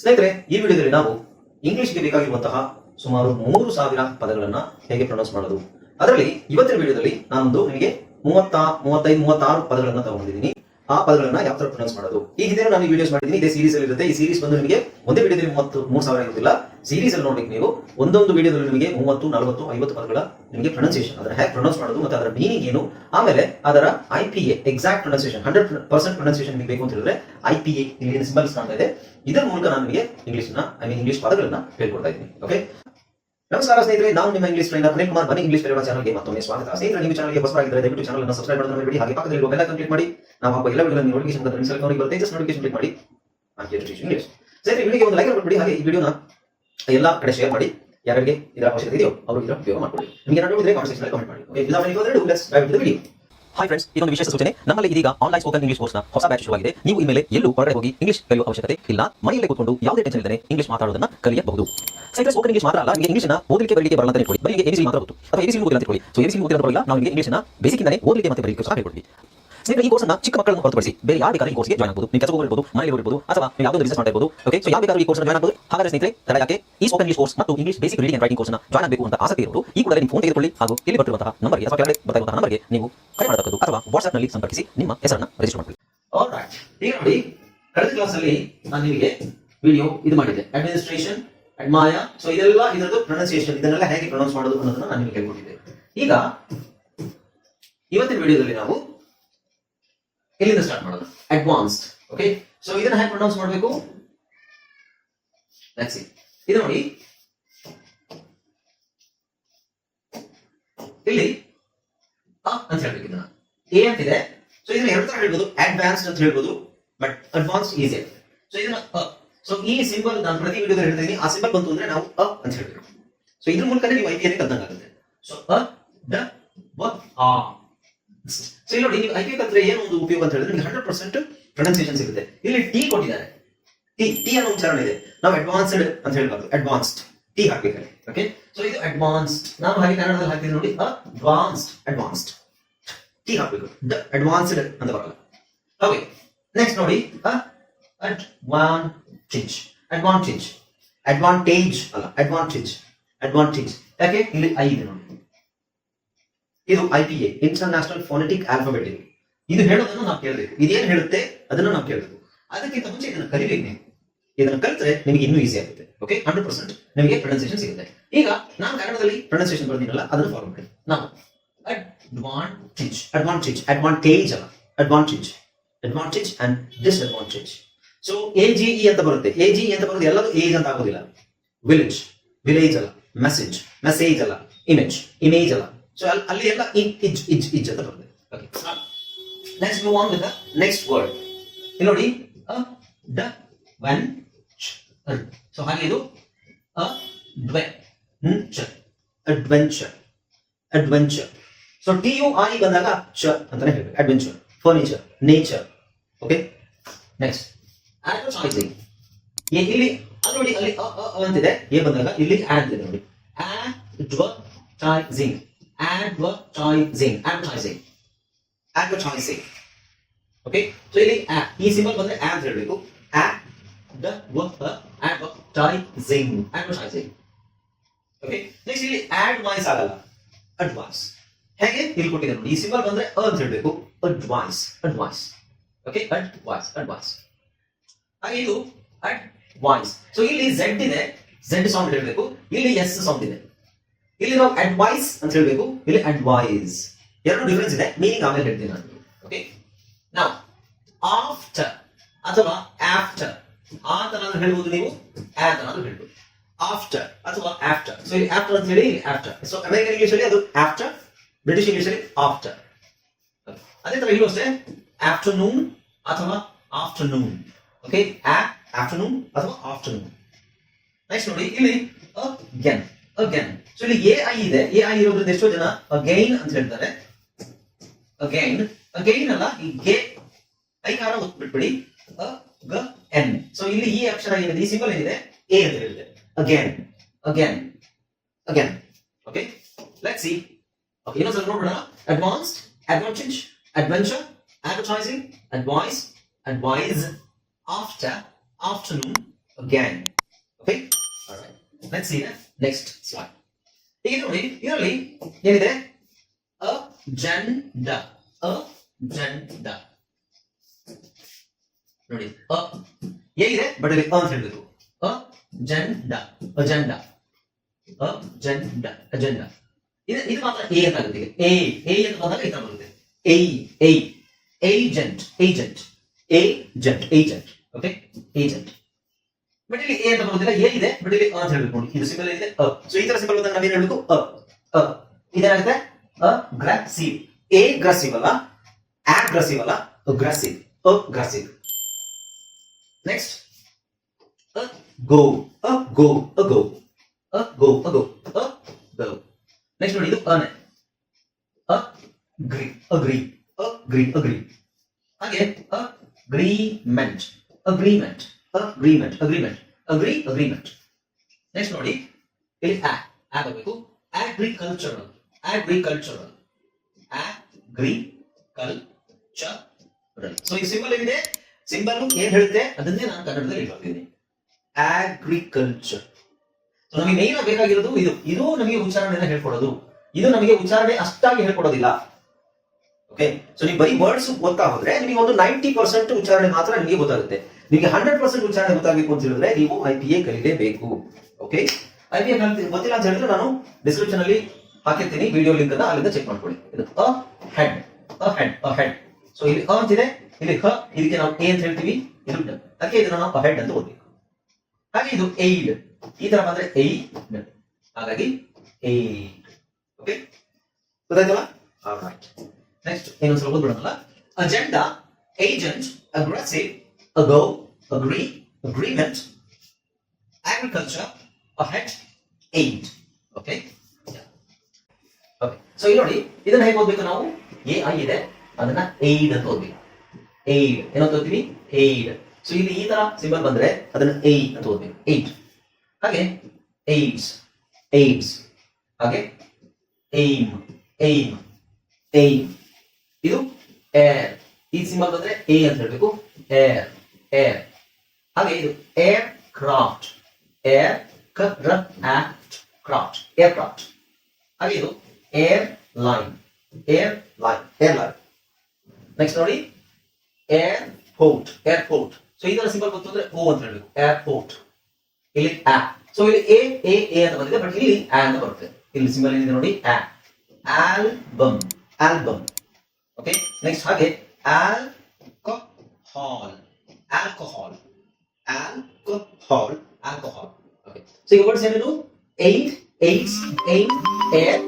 ಸ್ನೇಹಿತರೆ, ಈ ವಿಡಿಯೋದಲ್ಲಿ ನಾವು ಇಂಗ್ಲಿಷ್ಗೆ ಬೇಕಾಗಿರುವಂತಹ ಸುಮಾರು ಮೂರು ಸಾವಿರ ಪದಗಳನ್ನ ಹೇಗೆ ಪ್ರೊನೌನ್ಸ್ ಮಾಡೋದು. ಅದರಲ್ಲಿ ಇವತ್ತಿನ ವಿಡಿಯೋದಲ್ಲಿ ನಾನೊಂದು ನಿಮಗೆ ಮೂವತ್ತ, ಮೂವತ್ತೈದು, ಮೂವತ್ತಾರು ಪದಗಳನ್ನು ತಗೊಂಡಿದ್ದೀನಿ. ಆ ಪದಗಳನ್ನ ಯಾವ ತರ ಪ್ರೊನೌನ್ಸ್ ಮಾಡೋದು? ಈ ಹಿಂದೆ ನಾನು ವಿಡಿಯೋಸ್ ಮಾಡಿದ್ದೀನಿ. ಇದೇ ಸೀರೀಸ್ ಅಲ್ಲಿ ಇರುತ್ತೆ. ಈ ಸೀರೀಸ್ ಬಂದು ನಿಮಗೆ ಒಂದೇ ವಿಡಿಯೋದಲ್ಲಿ ಮೂವತ್ತು, ಮೂರು ಸಾವಿರ ಇರುತ್ತಿಲ್ಲ ಸೀರೀಸ್ ಅಲ್ಲಿ ನೋಡ್ಬೇಕು ನೀವು. ಒಂದೊಂದು ವಿಡಿಯೋದಲ್ಲಿ ನಿಮಗೆ ಮೂವತ್ತು, ನಲವತ್ತು, ಐವತ್ತು ಪದಗಳ ನಿಮಗೆ ಪ್ರೊನೌನ್ಸಿಯೇಷನ್ ಅದರ ಹೇಗೆ ಪ್ರೊನೌನ್ಸ್ ಮಾಡೋದು ಮತ್ತೆ ಅದರ ಮೀನಿಂಗ್ ಏನು? ಆಮೇಲೆ ಅದರ I P A exact pronunciation hundred percent pronunciation ನಿಮಗೆ ಬೇಕು ಅಂತ ಹೇಳಿದ್ರೆ ಐ ಪಿ ಎ ಇಲ್ಲಿ ಸಿಂಬಲ್ಸ್ ಕಾಣ್ತಾ ಇದೆ. ಇದರ ಮೂಲಕ ನಾನು ನಿಮಗೆ ಇಂಗ್ಲಿಷ್ನ ಐ ಮೀನ್ ಇಂಗ್ಲಿಷ್ ಪದಗಳನ್ನ ಹೇಳ್ಕೊಡ್ತಾ ಇದ್ದೀನಿ. ಓಕೆ ನಮಸ್ಕಾರ ಸ್ನೇಹಿತರೆ ನಾವು ನಿಮ್ಮ ಇಂಗ್ಲಿಷ್ ಟ್ರೈನರ್ ಅನಿಲ್ ಕುಮಾರ್. ಬನ್ನಿ ಇಂಗ್ಲಿಷ್ ಚಾನಲ್ಗೆ ಮತ್ತೊಮ್ಮೆ ಸ್ವಾಗತ. ಸ್ನೇಹಿತರೆ ನಿಮ್ಮ ಚಾನಲ್ಗೆ ಹೊಸಬರಾಗಿದ್ದರೆ ದಯವಿಟ್ಟು ಚಾನಲ್ ಅನ್ನು ಸಬ್ಸ್ಕ್ರೈಬ್ ಮಾಡೋದನ್ನ ಹಾಗೆ ಕ್ಲಿಕ್ ಮಾಡಿ. ನಾವು ಹಾಕುವ ಎಲ್ಲ ವಿಡಿಯೋ ನೋಟಿಫಿಕೇಶನ್ ಮುಖಾಂತರ ನಿಮ್ಮ ಅವರಿಗೆ ಬರುತ್ತೆ ಜಸ್ಟ್ ನೋಟಿಫಿಕೇಶನ್ ಕ್ಲಿಕ್ ಮಾಡಿ. ನಾನು ಕೇಳಿ ಸರಿ ವಿಡಿಯೋಗೆ ಒಂದು ಲೈಕ್ ಮಾಡ್ಬಿಡಿ ಹಾಗೆ ಈ ವಿಡಿಯೋನ ಎಲ್ಲ ಕಡೆ ಶೇರ್ ಮಾಡಿ. ಯಾರಿಗೆ ಇದರ ಅವಶ್ಯಕತೆ ಇದೆಯೋ ಅವರು ಇದರ ಉಪಯೋಗ ಮಾಡ್ಕೊಳ್ಳಿ ನಿಮಗೆ ಏನಾದರೂ ಇದ್ರೆ ಕಾಮೆಂಟ್ ಸೆಕ್ಷನ್ ಕಮೆಂಟ್ ಮಾಡಿ. Okay without any ado let's dive into the video hi friends ಇದೊಂದು ವಿಶೇಷ ಸೂಚನೆ. ನಮ್ಮಲ್ಲಿ ಇದೀಗ ಆನ್ಲೈನ್ ಸ್ಪೋಕನ್ ಇಂಗ್ಲಿಷ್ ಕೋರ್ಸ್ನ ಹೊಸ ಬ್ಯಾಚ್ ಶುರುವಾಗಿದೆ. ನೀವು ಇನ್ಮೇಲೆ ಎಲ್ಲೂ ಹೊರಗಡೆ ಹೋಗಿ ಇಂಗ್ಲಿಷ್ ಕಲಿಯುವ ಅವಶ್ಯಕತೆ ಇಲ್ಲ. ಮನೆಯಲ್ಲೇ ಕೂತ್ಕೊಂಡು ಯಾವುದೇ ಟೆನ್ಷನ್ ಇಲ್ಲದೆ ಇಂಗ್ಲಿಷ್ ಮಾತಾಡೋದನ್ನ ಕಲಿಯಬಹುದು. ಸೈಕಲ್ ಸ್ಪೋಕನ್ ಇಂಗ್ಲಿಷ್ ಮಾತ್ರ ಅಲ್ಲ, ನಿಮಗೆ ಇಂಗ್ಲಿಷ್ನ ಓದಲಿಕ್ಕೆ ಬರಲಿಕ್ಕೆ ಬರಲ್ಲ ಅಂತ ಹೇಳ್ಕೊಳ್ಳಿ ಬರೀ ಎಬಿಸಿ ಮಾತ್ರ ಗೊತ್ತು. ಅಥವಾ ಎಬಿಸಿ ಓದಿಲ್ಲ ಅಂತ ಇಟ್ಕೊಳ್ಳಿ ಸೊ ಎಬಿಸಿ ಓದಿಲ್ಲ ನಾವು ನಿಮಗೆ ಇಂಗ್ಲಿಷ್ನ ಇಂದಾನೆ ಓದಲಿಕ್ಕೆ ಮತ್ತೆ ಬರಲಿಕ್ಕೆ ಸಹ ಹೇಳ್ಕೊಡ್ತೀವಿ. ಸ್ನೇಹಿತರೆ ಈ ಅನ್ನು ಚಿಕ್ಕ ಮಕ್ಕಳನ್ನು ಹೊರತುಪಡಿಸಿ ಬೇರೆ ಯಾರು ಬೇಕಾದ್ರೆ ಈ ಕೋರ್ಸ್ಗೆ ಜಾಯ್ನ್ ಆಗಬಹುದು ನಿಮ್ಮ ಕೆಲಸ ಇರಬಹುದು ಮನೆಯಲ್ಲಿ ಇರಬಹುದು ಅಥವಾ ನೀವು ಯಾವುದೋ ಬಿಸಿನೆಸ್ ಮಾಡ್ತಾ ಓಕೆ ಸೊ ಯಾವ ಬೇಕಾದ್ರೂ ಈ ಕೋರ್ಸ್ ಜಾಯ್ನ್ ಆಗಬಹುದು ಹಾಗಾದ್ರೆ ಸ್ನೇಹಿತರೆ, ತಡ ಯಾಕೆ? ಈ ಸ್ಪೋಕನ್ ಇಂಗ್ಲಿಷ್ ಕೋರ್ಸ್ ಮತ್ತು English basic reading and writing ಕೋರ್ಸ್ನ ಜಾಯ್ನ್ ಆಗಬೇಕು ಅಂತ ಆಸಕ್ತಿ ಇರೋರು, ಈ ಕೂಡಲೇ ನಿಮ್ಮ ಫೋನ್ ತೆಗೆದುಕೊಳ್ಳಿ ಹಾಗೂ ಇಲ್ಲಿ ಬರ್ತಿರುವಂತಹ ನಂಬರ್ಗೆ ಅಥವಾ ಕೆಳಗಡೆ ಬರ್ತಾ ಇರುವಂತಹ ನಂಬರ್ಗೆ ನೀವು ಕರೆ ಮಾಡತಕ್ಕದ್ದು ಅಥವಾ ವಾಟ್ಸ್ಆಪ್ನಲ್ಲಿ ಸಂಪರ್ಕಿಸಿ ನಿಮ್ಮ ಹೆಸರನ್ನ ರಿಜಿಸ್ಟರ್ ಮಾಡಿಕೊಳ್ಳಿ. ಈಗ ನೋಡಿ, ಕಳೆದ ಕ್ಲಾಸ್ ಅಲ್ಲಿ ನಾನು ನಿಮಗೆ ವಿಡಿಯೋ ಇದು ಮಾಡಿದ್ದೆ. ಅಡ್ಮಿನಿಸ್ಟ್ರೇಷನ್ ಅಡ್ಮಾಯ ಸೊ ಇದೆಲ್ಲ ಇದರದ್ದು ಪ್ರೊನೌನ್ಸಿಯೇಷನ್ ಇದನ್ನೆಲ್ಲ ಹೇಗೆ ಪ್ರೊನೌನ್ಸ್ ಮಾಡೋದು ಅನ್ನೋದನ್ನ ನಾನು ನಿಮಗೆ ಹೇಳ್ಕೊಟ್ಟಿದ್ದೆ. ಈಗ, ಇವತ್ತಿನ ವಿಡಿಯೋದಲ್ಲಿ ನಾವು ಎಲ್ಲಿಂದ ಸ್ಟಾರ್ಟ್ ಮಾಡೋದು? ಅಡ್ವಾನ್ಸ್ಡ್ ಓಕೆ ಸೊ ಇದನ್ನ ಹೇಗೆ ಪ್ರೊನೌನ್ಸ್ ಮಾಡಬೇಕು? ಇದು ನೋಡಿ. ಇಲ್ಲಿ ಅ ಅಂತ ಹೇಳಬೇಕು ಇದನ್ನ. ಎ ಅಂತಿದೆ ಸೊ ಇದನ್ನ ಎರಡು ತರ ಹೇಳ್ಬೋದು. ಅಡ್ವಾನ್ಸ್ಡ್ ಅಂತ ಹೇಳ್ಬೋದು. ಬಟ್ ಅಡ್ವಾನ್ಸ್ ಈಸಿ ಸೊ ಇದನ್ನ ಸೊ ಈ ಸಿಂಬಲ್ ನಾನು ಪ್ರತಿ ವಿಡಿಯೋದಲ್ಲಿ ಹೇಳ್ತಾ ಆ ಸಿಂಬಲ್ ಬಂತು ಅಂದ್ರೆ ನಾವು ಅ ಅಂತ ಹೇಳ್ಬೇಕು. ಸೊ ಇದ್ರ ಮೂಲಕ ನೀವು ಐ ಪಿ ಕಲ್ತಂಗಾಗುತ್ತೆ ಸೊ ಅ ದ ವ, ಆ. ಸೊ ಇಲ್ಲಿ ನೋಡಿ ಐಪಿ ಕಲ್ತ್ರೆ ಏನು ಒಂದು ಉಪಯೋಗ ಅಂತ ಹೇಳಿದ್ರೆ ನಿಮಗೆ ಹಂಡ್ರೆಡ್ ಪರ್ಸೆಂಟ್ ಪ್ರೊನೌನ್ಸಿಯೇಷನ್ ಸಿಗುತ್ತೆ. ಇಲ್ಲಿ ಟಿ ಕೊಟ್ಟಿದ್ದಾರೆ. ಟಿ ಟಿ ಅನ್ನೋ ಉಚ್ಚಾರಣೆ ಇದೆ. ನಾವು ಅಡ್ವಾನ್ಸ್ಡ್ ಅಂತ ಹೇಳ್ಬಾರ್ದು. ಅಡ್ವಾನ್ಸ್ಡ್ ಟಿ ಹಾಕ್ಬೇಕಲ್ಲಿ. ಓಕೆ ಸೊ ಇದು ಅಡ್ವಾನ್ಸ್ಡ್ ನಾವು ಹಾಗೆ ಕನ್ನಡದಲ್ಲಿ ಹಾಕಿದ್ರೆ ನೋಡಿ. ಅಡ್ವಾನ್ಸ್ಡ್ ಅಡ್ವಾನ್ಸ್ಡ್ ಟಿ ಹಾಕ್ಬೇಕು. ಅಡ್ವಾನ್ಸ್ಡ್ ಅಂತ ಬರಲ್ಲ. ಓಕೆ ನೆಕ್ಸ್ಟ್ ನೋಡಿ. ಅಡ್ವಾಂಟೇಜ್ ಅಡ್ವಾಂಟೇಜ್ ಅಡ್ವಾಂಟೇಜ್ ಅಲ್ಲ ಅಡ್ವಾಂಟೇಜ್ ಅಡ್ವಾಂಟೇಜ್ ಯಾಕೆ? ಇಲ್ಲಿ ಐ ಇದೆ ನೋಡಿ. ಇದು I P A international phonetic alphabetic ಇದು ಹೇಳೋದನ್ನು ನಾವು ಕೇಳಬೇಕು. ಇದೇನು ಹೇಳುತ್ತೆ? ಅದನ್ನು ನಾವು ಕೇಳಬೇಕು. ಅದಕ್ಕಿಂತ ಮುಂಚೆ ಇದನ್ನು ಕಲಿಬೇಕು? ಇದನ್ನು ಕಲಿತರೆ ನಿಮಗೆ ಇನ್ನೂ ಈಸಿ ಆಗುತ್ತೆ. ಓಕೆ ಹಂಡ್ರೆಡ್ ಪರ್ಸೆಂಟ್ ನಿಮಗೆ ಪ್ರೊನೌನ್ಸಿಯೇಷನ್ ಸಿಗುತ್ತೆ. ಈಗ ನಾನು ಕನ್ನಡದಲ್ಲಿ ಪ್ರೊನೌನ್ಸಿಯೇಷನ್ ಬರ್ತೀನಲ್ಲ ಅದನ್ನು ಫಾಲೋ ಮಾಡಿ. ನಾವು ಅಡ್ವಾಂಟೇಜ್ ಅಡ್ವಾಂಟೇಜ್ ಅಡ್ವಾಂಟೇಜ್ ಅಲ್ಲ. Advantage advantage and disadvantage so A G E ಅಂತ ಬರುತ್ತೆ. ಎ ಜಿ ಅಂತ ಬರುತ್ತೆ ಎಲ್ಲದೂ ಏಜ್ ಅಂತ ಆಗೋದಿಲ್ಲ. ವಿಲೇಜ್ ವಿಲೇಜ್ ಅಲ್ಲ. ಮೆಸೇಜ್ ಮೆಸೇಜ್ ಅಲ್ಲ. ಇಮೇಜ್ ಇಮೇಜ್ ಅಲ್ಲ. ಸೊ ಅಲ್ಲಿ ಎಲ್ಲ ಇಜ್ ಇಜ್ ಇಜ್ ಅಂತ ಬರುತ್ತೆ okay next move on with next word ಇಲ್ಲಿ ನೋಡಿ ಅ ಡ ವನ್ ಸೊ ಹಾಗೆ ಇದು ಡ್ವೆ adventure adventure so T U I ಬಂದಾಗ ಚ ಅಂತಾನೆ ಹೇಳ್ಬೇಕು. Adventure furniture nature okay next advertising ಇಲ್ಲಿ. ಅದು ನೋಡಿ, ಅಲ್ಲಿ ಅ ಅ ಅಂತಿದೆ. ಎ ಬಂದಾಗ, ಇಲ್ಲಿ ಆ ಇದೆ ನೋಡಿ. Advertising advertising. Advertising. Advertising. Okay so ಇಲ್ಲಿ ಈ ಸಿಂಬಲ್ ಬಂದ್ರೆ ಆ ಹೇಳಬೇಕು ಆ ದ ವ ಅಡ್ವರ್ಟೈಸಿಂಗ್ ಅಡ್ವರ್ಟೈಸಿಂಗ್ ಓಕೆ ನೆಕ್ಸ್ಟ್ ಇಲ್ಲಿ ಅಡ್ವೈಸ್ ಆಗಲ್ಲ. ಅಡ್ವಾನ್ಸ್ ಹೇಗೆ? ಇಲ್ಲಿ ಕೊಟ್ಟಿದ್ದಾರೆ ನೋಡಿ. ಈ ಸಿಂಬಲ್ ಬಂದ್ರೆ ಅ ಅಂತ ಹೇಳಬೇಕು advance advice okay advance advance ಹಾಗೆ ಇದು ಅಡ್ವೈಸ್ ಸೊ ಇಲ್ಲಿ ಝೆಡ್ ಇದೆ. ಝೆಡ್ ಸೌಂಡ್ ಹೇಳಬೇಕು ಇಲ್ಲಿ ಎಸ್ ಸೌಂಡ್ ಇದೆ. ಇಲ್ಲಿ ನಾವು ಅಡ್ವೈಸ್ ಅಂತ ಹೇಳಬೇಕು. ಇಲ್ಲಿ ಅಡ್ವೈಸ್ ಎರಡು ಡಿಫರೆನ್ಸ್ ಇದೆ. ಮೀನಿಂಗ್ ಆಮೇಲೆ ಹೇಳ್ತೀನಿ ನಾನು. ಓಕೆ ನಾವು ಆಫ್ಟರ್ ಅಥವಾ ಆಫ್ಟರ್ ಆ ಅಂತ ಹೇಳ್ಬೋದು ನೀವು? ಆ ಅಂತ ಹೇಳ್ಬೋದು. ಆಫ್ಟರ್ ಅಥವಾ ಆಫ್ಟರ್ ಸೊ ಇಲ್ಲಿ ಆಫ್ಟರ್ ಅಂತ ಹೇಳಿ ಆಫ್ಟರ್ ಸೊ ಅಮೆರಿಕನ್ ಇಂಗ್ಲಿಷ್ ಅಲ್ಲಿ ಅದು ಆಫ್ಟರ್ ಬ್ರಿಟಿಷ್ ಇಂಗ್ಲಿಷ್ ಅಲ್ಲಿ ಆಫ್ಟರ್ ಅದೇ ತರ ಇಲ್ಲೂ ಅಷ್ಟೇ. ಆಫ್ಟರ್ನೂನ್ ಅಥವಾ ಆಫ್ಟರ್ನೂನ್ ಓಕೆ ಆಫ್ಟರ್ನೂನ್ ಅಥವಾ ಆಫ್ಟರ್ನೂನ್ ನೆಕ್ಸ್ಟ್ ನೋಡಿ, ಇಲ್ಲಿ ಅಗೇನ್ ಅಗೇನ್ ಸೊ ಇಲ್ಲಿ ಎ ಐ ಇದೆ. ಎ ಐ ಇರೋದ್ರಿಂದ ಎಷ್ಟೋ ಜನ ಅಗೈನ್ ಅಂತ ಹೇಳ್ತಾರೆ. ಅಗೈನ್ ಅಗೈನ್ ಅಲ್ಲ, ಈ ಗೆ ಐಕಾರ ಒತ್ತು ಬಿಟ್ಬಿಡಿ ಅ, ಗ ಎನ್ ಸೊ ಇಲ್ಲಿ ಈ ಅಕ್ಷರ ಏನಿದೆ? ಈ ಸಿಂಬಲ್ ಏನಿದೆ? ಎ ಅಂತ ಹೇಳಿದೆ. Again again again okay let see okay ಏನೋ ಸ್ವಲ್ಪ ನೋಡೋಣ advanced advantage adventure advertising advice advice after afternoon again okay Alright. Let's see the slot ಈಗ ನೋಡಿ ಇದರಲ್ಲಿ ಏನಿದೆ? ಅಜೆಂಡ. ಅಜೆಂಡ. ನೋಡಿ ಅ ಹೇಗಿದೆ? ಅಂತ ಹೇಳಬೇಕು ಅ ಅಂತ ಹೇಳ್ಬೇಕು ಅಜೆಂಡ. Jan the agenda. ಇದು ಇದು ಮಾತ್ರ ಎ ಅಂತ ಆಗುತ್ತೆ. ಎ ಎ ಅಂತ ಬಂದಾಗ ಈ ತರ ಬರುತ್ತೆ. A A agent agent agent agent okay agent but ಇಲ್ಲಿ ಎ ಅಂತ ಬರೋದಿಲ್ಲ ಎ ಇದೆ ಬಟ್ ಇಲ್ಲಿ ಅ ಅಂತ ಹೇಳ್ಬೇಕು. ನೋಡಿ ಇದು ಸಿಂಬಲ್ ಇದೆ, ಅ. ಸೊ ಈ ತರ ಸಿಂಬಲ್ ಬಂದಾಗ ನಾವೇನ್ ಹೇಳ್ಬೇಕು? ಅ ಅ. ಇದೇನಾಗುತ್ತೆ? ಅಗ್ರೆಸಿವ್. ಎ ಗ್ರೆಸಿವ್ ಅಲ್ಲ ಆಗ್ರೆಸಿವ್ ಅಲ್ಲ, aggressive. Aggressive. Next go. Ago. Ago. Ago. Ago. Ago. Next ನೋಡಿ, ಇದು ಅನೆ ಅಗ್ರಿ. Agree agree agree. ಹಾಗೆ, agreement. Agreement. Agreement. Agreement. Agree agreement next ನೋಡಿ. ಇಲ್ಲಿ ಆ ಆ ಬರಬೇಕು ಅಗ್ರಿಕಲ್ಚರಲ್ ಅಗ್ರಿಕಲ್ಚರಲ್ ಅಗ್ರಿಕಲ್ಚರಲ್ ಸೊ ಈ ಸಿಂಬಲ್ ಏನಿದೆ ಸಿಂಬಲ್ ಏನ್ ಹೇಳುತ್ತೆ? ಅದನ್ನೇ ನಾನು ಕನ್ನಡದಲ್ಲಿ ಹೇಳ್ತೀನಿ. ಅಗ್ರಿಕಲ್ಚರ್ ಸೊ ನಮಗೆ ಮೇನ್ ಬೇಕಾಗಿರೋದು ಇದು. ಇದು ನಮಗೆ ಉಚ್ಚಾರಣೆಯನ್ನು ಹೇಳ್ಕೊಡೋದು. ಇದು ನಮಗೆ ಉಚ್ಚಾರಣೆ ಅಷ್ಟಾಗಿ ಹೇಳ್ಕೊಡೋದಿಲ್ಲ. ಓಕೆ ಸೊ ನೀವು ಬರೀ ವರ್ಡ್ಸ್ ಗೊತ್ತಾ ಹೋದ್ರೆ ನಿಮಗೆ ಒಂದು ನೈಂಟಿ ಪರ್ಸೆಂಟ್ ಉಚ್ಚಾರಣೆ ಮಾತ್ರ ನಿಮಗೆ ಗೊತ್ತಾಗುತ್ತೆ. ನಿಮಗೆ ಹಂಡ್ರೆಡ್ ಪರ್ಸೆಂಟ್ ಉಚ್ಚಾರಣೆ ಗೊತ್ತಾಗಬೇಕು ಅಂತ ಹೇಳಿದ್ರೆ ನೀವು ಐ ಪಿ ಎ ಕಲಿಲೇಬೇಕು ಓಕೆ ಐ ಪಿ ಎ ಗೊತ್ತಿಲ್ಲ ಅಂತ ಹೇಳಿದ್ರೆ ನಾನು ಡಿಸ್ಕ್ರಿಪ್ಷನ್ ಅಲ್ಲಿ ಹಾಕಿರ್ತೀನಿ ವಿಡಿಯೋ ಲಿಂಕ್ ಅನ್ನ ಅಲ್ಲಿಂದ ಚೆಕ್ ಮಾಡ್ಕೊಳ್ಳಿ. ಇದು ahead ahead ahead so ಇಲ್ಲಿ ಅ ಅಂತಿದೆ ಇಲ್ಲಿ ಹ ಇದಕ್ಕೆ ನಾವು ಎ ಅಂತ ಹೇಳ್ತೀವಿ, ಇದು. ಅದಕ್ಕೆ ಇದನ್ನ ನಾವು ಹೆಡ್ ಅಂತ ಓದ್ಬೇಕು. ಹಾಗೆ ಇದು ಏಡ್ ಈ ತರ ಬಂದ್ರೆ ಏಡ್ ಹಾಗಾಗಿ ಏಡ್ ಓಕೆ ಗೊತ್ತಾಯ್ತಲ್ಲ? ನೆಕ್ಸ್ಟ್ ಇನ್ನೊಂದು ಸ್ವಲ್ಪ ಓದ್ಬಿಡೋಣಲ್ಲ. Agenda agent aggressive ago agree agreement agriculture, ahead, aid. Okay okay so ಇಲ್ಲಿ ನೋಡಿ, ಇದನ್ನ ಹೇಗೆ ಓದ್ಬೇಕು ನಾವು? ಎ ಐ ಇದೆ. ಅದನ್ನ ಏಡ್ ಅಂತ ಓದ್ಬೇಕು. ಏಡ್ ಏನಂತ ಓದ್ತೀವಿ? ಏಡ್ ಸೊ ಇಲ್ಲಿ ಈ ತರ ಸಿಂಬಲ್ ಬಂದ್ರೆ ಅದನ್ನ ಏ ಅಂತ ಓದ್ಬೇಕು. ಏಟ್ ಹಾಗೆ ಏಡ್ಸ್ ಏಡ್ಸ್ ಹಾಗೆ ಏಮ್ ಏಮ್ ಏಮ್ ಇದು ಏರ್ ಈ ಸಿಂಬಲ್ ಬಂದ್ರೆ ಎ ಅಂತ ಹೇಳ್ಬೇಕು. ಏರ್ ಏರ್ ಹಾಗೆ ಇದು aircraft aircraft craft aircraft ಹಾಗೆ ಇದು airline airline airline next ನೋಡಿ ಏರ್ ಪೋರ್ಟ್ ಏರ್ಪೋರ್ಟ್ ಸೊ ಈ ತರ ಸಿಂಬಲ್ ಬಂತು ಅಂದ್ರೆ ಓ ಅಂತ ಹೇಳ್ಬೇಕು. ಏರ್ಪೋರ್ಟ್ ಇಲ್ಲಿ ಆ ಸೊ ಇಲ್ಲಿ ಎ ಎ ಎ ಅಂತ ಬಂದಿದೆ ಬಟ್ ಇಲ್ಲಿ ಆ ಅಂತ ಬರುತ್ತೆ. ಇಲ್ಲಿ ಸಿಂಬಲ್ ಏನಿದೆ ನೋಡಿ? ಆ ಆಲ್ಬಮ್ ಆಲ್ಬಮ್ ಓಕೆ ನೆಕ್ಸ್ಟ್ ಹಾಗೆ. Alcohol Alcohol alcohol alcohol okay so ಈಗ ವರ್ಡ್ಸ್ ಏನೇನು aid aids aim air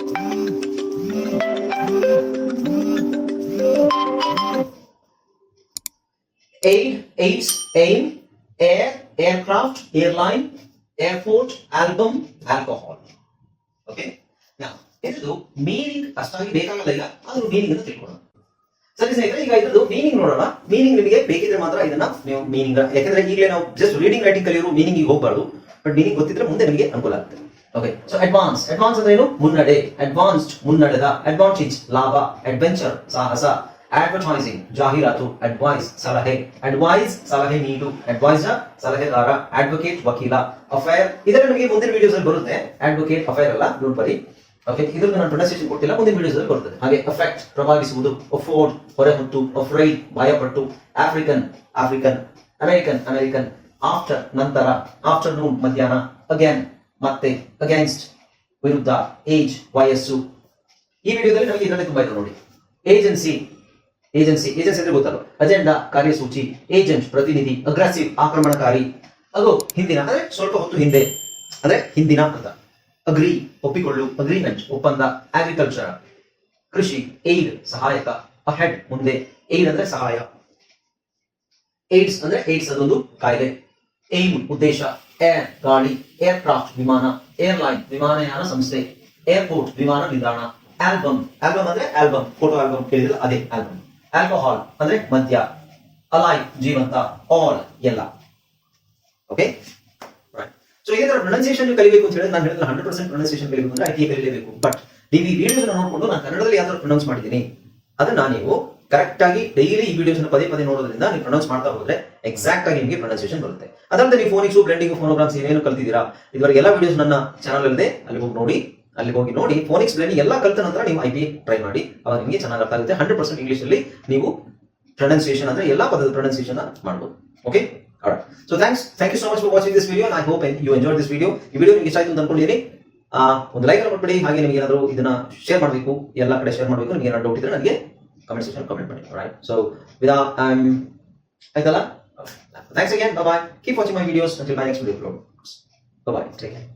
aid, aids, aim, air, aircraft, airline, airport, album, alcohol. Okay ಇದ್ರದ್ದು ಮೀನಿಂಗ್ ಅಷ್ಟಾಗಿ ಬೇಕಾಗಲ್ಲ ಈಗ ಆದ್ರೂ ಮೀನಿಂಗ್ ಅನ್ನು ತಿಳ್ಕೊಳ್ಳೋಣ ಸರಿ ಸ್ನೇಹಿತರೆ, ಈಗ ಇದ್ರದ್ದು ಮೀನಿಂಗ್ ನೋಡೋಣ. ಮೀನಿಂಗ್ ನಿಮಗೆ ಬೇಕಿದ್ರೆ ಮಾತ್ರ ಇದನ್ನ ನೀವು ಮೀನಿಂಗ್ ಯಾಕಂದ್ರೆ ಈಗಲೇ ನಾವು ಜಸ್ಟ್ ರೀಡಿಂಗ್ ರೈಟಿಂಗ್ ಕಲಿಯೋರು ಮೀನಿಂಗ್ ಹೋಗಬಾರ್ದು. ಬಟ್ ಮೀನಿಂಗ್ ಗೊತ್ತಿದ್ರೆ ಮುಂದೆ ನಿಮಗೆ ಅನುಕೂಲ ಆಗುತ್ತೆ. ಓಕೆ ಸೊ ಅಡ್ವಾನ್ಸ್ ಅಡ್ವಾನ್ಸ್ ಅಂದ್ರೆ ಏನು? ಮುನ್ನಡೆ. ಅಡ್ವಾನ್ಸ್ಡ್ ಮುನ್ನಡೆದ. ಅಡ್ವಾಂಟೇಜ್ ಲಾಭ ಅಡ್ವೆಂಚರ್ ಸಾಹಸ. ಅಡ್ವರ್ಟೈಸಿಂಗ್ ಜಾಹೀರಾತು. ಅಡ್ವೈಸ್ ಸಲಹೆ. ಅಡ್ವೈಸ್ ಸಲಹೆ ನೀಡು. ಅಡ್ವೈಸರ್ ಸಲಹೆಗಾರ. ಅಡ್ವೊಕೇಟ್ ವಕೀಲ. ಅಫೇರ್ ಇದರ ನಿಮಗೆ ಮುಂದಿನ ವಿಡಿಯೋಸ್ ಅಲ್ಲಿ ಬರುತ್ತೆ. ಅಡ್ವೊಕೇಟ್ ಅಫೇರ್ ಅಲ್ಲ ನೋಡ್ಬರಿ ಓಕೆ ಇದ್ರ ನಾನು ಪ್ರೊನೌನ್ಸಿಯೇಷನ್ ಕೊಟ್ಟಿಲ್ಲ, ಮುಂದಿನ ವಿಡಿಯೋಸ್ ಅಲ್ಲಿ ಬರ್ತದೆ. ಹಾಗೆ ಅಫೆಕ್ಟ್ ಪ್ರಭಾವಿಸುವುದು ಅಫೋರ್ಡ್ ಹೊರಹೊತ್ತು ಅಫ್ರೈಡ್ ಭಯಪಟ್ಟು African African American American after ನಂತರ ಆಫ್ಟರ್ನೂನ್ ಮಧ್ಯಾಹ್ನ ಅಗೇನ್ ಮತ್ತೆ ಅಗೇನ್ಸ್ಟ್ ವಿರುದ್ಧ ಏಜ್ ವಯಸ್ಸು. ಈ ವಿಡಿಯೋದಲ್ಲಿ ನಮಗೆ ಇದರಲ್ಲಿ ತುಂಬಾ ಇದೆ ನೋಡಿ. ಏಜೆನ್ಸಿ ಏಜೆನ್ಸಿ ಏಜೆನ್ಸಿ ಅಂದ್ರೆ ಗೊತ್ತಲ್ಲ ಅಜೆಂಡಾ ಕಾರ್ಯಸೂಚಿ ಏಜೆಂಟ್ ಪ್ರತಿನಿಧಿ ಅಗ್ರೆಸಿವ್ ಆಕ್ರಮಣಕಾರಿ. ಅದು ಹಿಂದಿನ, ಅಂದ್ರೆ ಸ್ವಲ್ಪ ಹೊತ್ತು ಹಿಂದೆ, ಅಂದ್ರೆ ಹಿಂದಿನ ಅಂತ ಅಗ್ರಿ, ಒಪ್ಪಿಕೊಳ್ಳು, ಅಗ್ರಿಮೆಂಟ್, ಒಪ್ಪಂದ ಅಗ್ರಿಕಲ್ಚರ್ ಕೃಷಿ ಏಡ್ ಸಹಾಯಕ ಅಹೆಡ್ ಮುಂದೆ ಏಡ್ ಅಂದ್ರೆ ಸಹಾಯ. ಏಡ್ಸ್ ಅಂದ್ರೆ ಏಡ್ಸ್ ಅದೊಂದು ಕಾಯಿಲೆ ಏಮ್ ಉದ್ದೇಶ ಏರ್ ಗಾಳಿ ಏರ್ ಕ್ರಾಫ್ಟ್ ವಿಮಾನ ಏರ್ಲೈನ್ ವಿಮಾನಯಾನ ಸಂಸ್ಥೆ ಏರ್ಪೋರ್ಟ್ ವಿಮಾನ ನಿಲ್ದಾಣ ಆಲ್ಬಮ್ ಆಲ್ಬಮ್ ಅಂದ್ರೆ ಆಲ್ಬಮ್ ಫೋಟೋ ಆಲ್ಬಮ್ ಕೇಳಿದ್ರೆ ಅದೇ ಆಲ್ಬಮ್ ಆಲ್ಕೋಹಾಲ್ ಅಂದ್ರೆ ಮದ್ಯ ಅಲೈ ಜೀವಂತ ಆಲ್ ಎಲ್ಲ. ಓಕೆ ಸೊ ಇದೇ ತರ ಪ್ರೊನೌನ್ಸಿಯೇಷನ್ ಕಲಿಬೇಕು ಅಂತ ಹೇಳಿದ್ರೆ ನಾನು ಹೇಳಿದ್ರೆ ಹಂಡ್ರೆಡ್ ಪರ್ಸೆಂಟ್ ಪ್ರೊನೌನ್ಸಿಯೇಷನ್ ಕಲಿಬೇಕು ಅಂದ್ರೆ ಐ ಟಿ ಕಲಿಬೇಕು ಬಟ್ ನೀವು ಈ ವಿಡಿಯೋಸ್ ನೋಡ್ಕೊಂಡು ನಾನು ಕನ್ನಡದಲ್ಲಿ ಯಾವ್ದಾದ್ರು ಪ್ರೊನೌನ್ಸ್ ಮಾಡಿದ್ದೀನಿ, ಅದನ್ನ ನೀವು ಕರೆಕ್ಟ್ ಆಗಿ ಡೈಲಿ ಈ ವಿಡಿಯೋಸ್ ಪದೇ ಪದೇ ನೋಡೋದ್ರಿಂದ ನೀವು ಪ್ರೊನೌನ್ಸ್ ಮಾಡ್ತಾ ಹೋದ್ರೆ ಎಕ್ಸಾಕ್ಟ್ ಆಗಿ ನಿಮಗೆ ಪ್ರೊನೌನ್ಸಿಯೇಷನ್ ಬರುತ್ತೆ. ಅದಲ್ಲದೆ ನೀವು ಫೋನಿಕ್ಸ್ ಬ್ಲೆಂಡಿಂಗ್ ಫೋನೋಗ್ರಾಮ್ಸ್ ಏನೇನು ಕಲ್ತಿದ್ದೀರಾ, ಇದುವರೆಗೆ ಎಲ್ಲ ವಿಡಿಯೋಸ್ ನನ್ನ ಚಾನಲ್ ಇದೆ ಅಲ್ಲಿ ಹೋಗಿ ನೋಡಿ, ಅಲ್ಲಿ ಹೋಗಿ ನೋಡಿ ಫೋನಿಕ್ಸ್ ಬ್ಲೆಂಡಿಂಗ್ ಎಲ್ಲ ಕಲ್ತ ನಂತರ ನೀವು ಐ ಪಿ ಟ್ರೈ ಮಾಡಿ, ಅವಾಗ ನಿಮಗೆ ಚೆನ್ನಾಗಿ ಅರ್ಥ ಆಗುತ್ತೆ. ಹಂಡ್ರೆಡ್ ಪರ್ಸೆಂಟ್ ಇಂಗ್ಲಿಷ್ ಅಲ್ಲಿ ನೀವು ಪ್ರೊನೌನ್ಸಿಯೇಷನ್ ಅಂದ್ರೆ ಎಲ್ಲ ಪದದ ಪ್ರೊನೌನ್ಸಿಯೇಷನ್ ಮಾಡ್ಬೋದು. Okay so thanks thank you so much for watching this video I hope you enjoy this video ಈ ವಿಡಿಯೋ ನಿಮಗೆ ಇಷ್ಟ ಆಯ್ತು ಅಂತ ಅನ್ಕೊಂಡಿದ್ದೀನಿ ಒಂದು ಲೈಕ್ ಮಾಡ್ಬಿಡಿ ಹಾಗೆ ನಿಮಗೆ ಏನಾದರೂ ಇದನ್ನ ಶೇರ್ ಮಾಡಬೇಕು, ಎಲ್ಲ ಕಡೆ ಶೇರ್ ಮಾಡಬೇಕು, ನಿಮಗೆ ಏನಾದ್ರು ಡೌಟ್ ಇದ್ರೆ ನನಗೆ ಕಮೆಂಟ್ ಸೆಕ್ಷನ್ ಕಮೆಂಟ್ ಮಾಡಿ. ರೈಟ್ ಸೊ ವಿದಾ ಆಯ್ತಲ್ಲ? Thanks again bye keep watching my videos until my next video bye take care